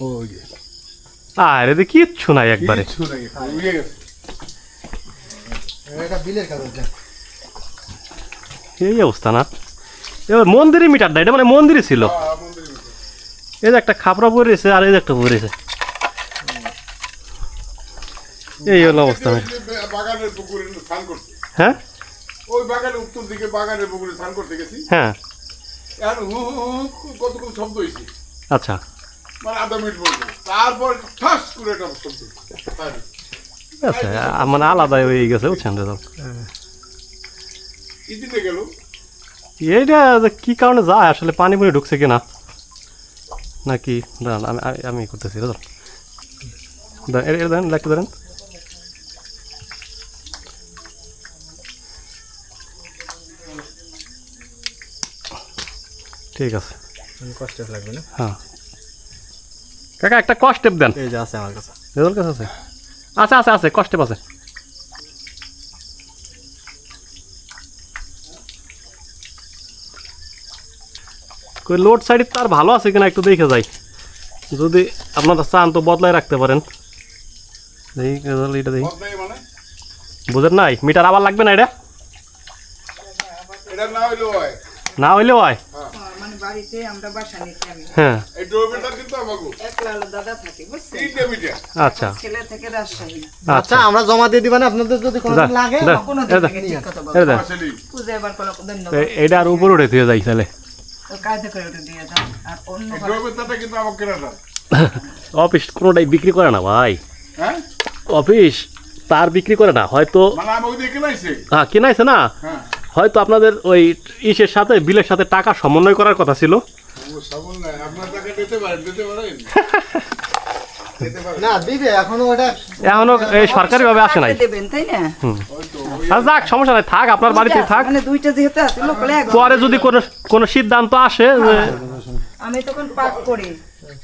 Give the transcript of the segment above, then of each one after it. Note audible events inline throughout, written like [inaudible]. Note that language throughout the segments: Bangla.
ওই যে আরে দে কিচ্ছু নাই একবারে। কিচ্ছু নাই উড়ে গেছে। এটা বিলের কাগজ এই অবস্থা না। এবার মন্দিরই মিটার এটা মানে মন্দিরই ছিল। হ্যাঁ। এই যে একটা খাপড়া পরেছে আর এই যে একটা পরেছে এই হলো অবস্থা বাগানের পুকুরে স্নান করতে হ্যাঁ? ওই বাগানের উত্তর দিকে বাগানের পুকুরে স্নান করতে গেছি। হ্যাঁ। এখন হু হু হু হু কতক্ষণ শব্দ হয়েছে আচ্ছা। মানে আধা মিনিট বলব। তারপর ঠাস করে একটা শব্দ আচ্ছা মানে আলাদা হয়ে গেছে বুঝছেন গেল? এইটা কি কারণে যায় আসলে পানি পুনি ঢুকছে কিনা? নাকি দাঁড়ান আমি আমি- করতেছি রেজাল্ট। এটা ধরেন লাগতে ধরেন ঠিক আছে। কষ্ট লাগবে না? হ্যাঁ। কাকা একটা কস্টেপ দেন। এই যে আছে আমার কাছে। রেজাল্ট কাছে আছে? আছে আছে আছে কস্টেপ আছে। কই লোড সাইডে তার ভালো আছে কিনা একটু দেখে যাই। যদি আপনারা চান তো বদলাই রাখতে পারেন। এটা দেখি। মানে? বুঝেন নাই? মিটার আবার লাগবে না এটা? এটা না হইলে হয়। বাড়িতে আমরা বাসা নিচ্ছি আমি। হ্যাঁ। এই ডোরবেলটা কিন্তু আমাকে একলা আলো দাদা থাকে বুঝছেন? তিনটে মিটার আচ্ছা। ছেলে থেকে রাজশাহী। আচ্ছা। আমরা জমা দিয়ে দিবেন আপনাদের যদি কোনো লাগে কোনো এটা দিকে ঠিক কথা বলো এটা দা। আসলে পূজা এবার কোনো ধন্যবাদ এ- আর উপরে উঠে দিয়ে যাই তাহলে। ও করে ওটা দিয়ে দাও আর অন্য এই কিন্তু আমাকে কেনাটা। অফিস কোনোটাই বিক্রি করে না ভাই। হ্যাঁ? অফিস তার বিক্রি করে না হয়তো মানে হ্যাঁ কেনাইছে না। হ্যাঁ। হয়তো আপনাদের ওই ইসের সাথে বিলের সাথে টাকা সমন্বয় করার কথা ছিল। ও সাবল নাই আপনার টাকা দিতে পারেন দিতে পারেন? [laughs] দিতে পারেন। না দিবে এখনও ওটা এখনও এই সরকারিভাবে আসে নাই। আর যাক সমস্যা নাই থাক আপনার বাড়িতে থাক। মানে পরে যদি কোনো কোনো সিদ্ধান্ত আসে আমি তখন পাক করি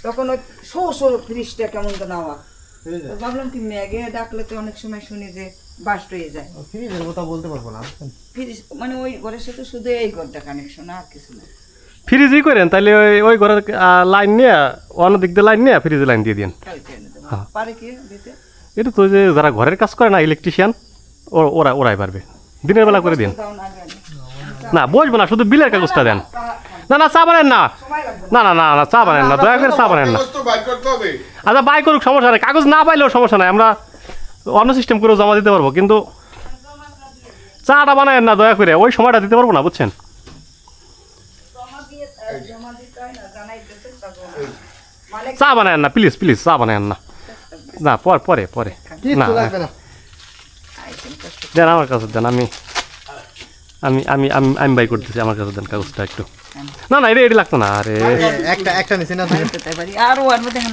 তখন ওই শো শো ফ্রিজটা কেমন তো নেওয়া ভাবলাম কি ম্যাগে ডাকলে তো অনেক সময় শুনি যে বাস্ট হয়ে যায় ফ্রিজের কথা বলতে পারব না ফ্রিজ মানে ওই ঘরের সাথে শুধু এই ঘরটা কানেকশন আর কিছু না ফ্রিজই করেন তাহলে ওই ওই ঘরের লাইন নিয়ে অন্য দিক দিয়ে লাইন নিয়ে ফ্রিজে লাইন দিয়ে দিন। হ্যাঁ। পারে কি দিতে এটা তো যে যারা ঘরের কাজ করে না ইলেকট্রিশিয়ান ওরা ওরাই পারবে দিনের বেলা করে দিন না বসবো না শুধু বিলের কাগজটা দেন না না চা বানেন না না না না না চা বানেন না দয়া করে চা বানেন না আচ্ছা বাই করুক সমস্যা নেই কাগজ না পাইলেও সমস্যা নাই আমরা অন্য সিস্টেম করেও জমা দিতে পারব কিন্তু চাটা বানায় না দয়া করে। ওই সময়টা দিতে পারব না বুঝছেন? চা বানায় না প্লিজ প্লিজ চা বানায় না। না পর পরে পরে। না কিচ্ছু লাগবে না দেন আমার কাছে দেন আমি আমি আমি আমি আমি বাই করতেছি আমার কাছে দেন কাগজটা একটু। না না এটা এটি লাগতো না আরে। একটা একটা নিচে না দুটো। তাই পারি আর ওর মধ্যে এখন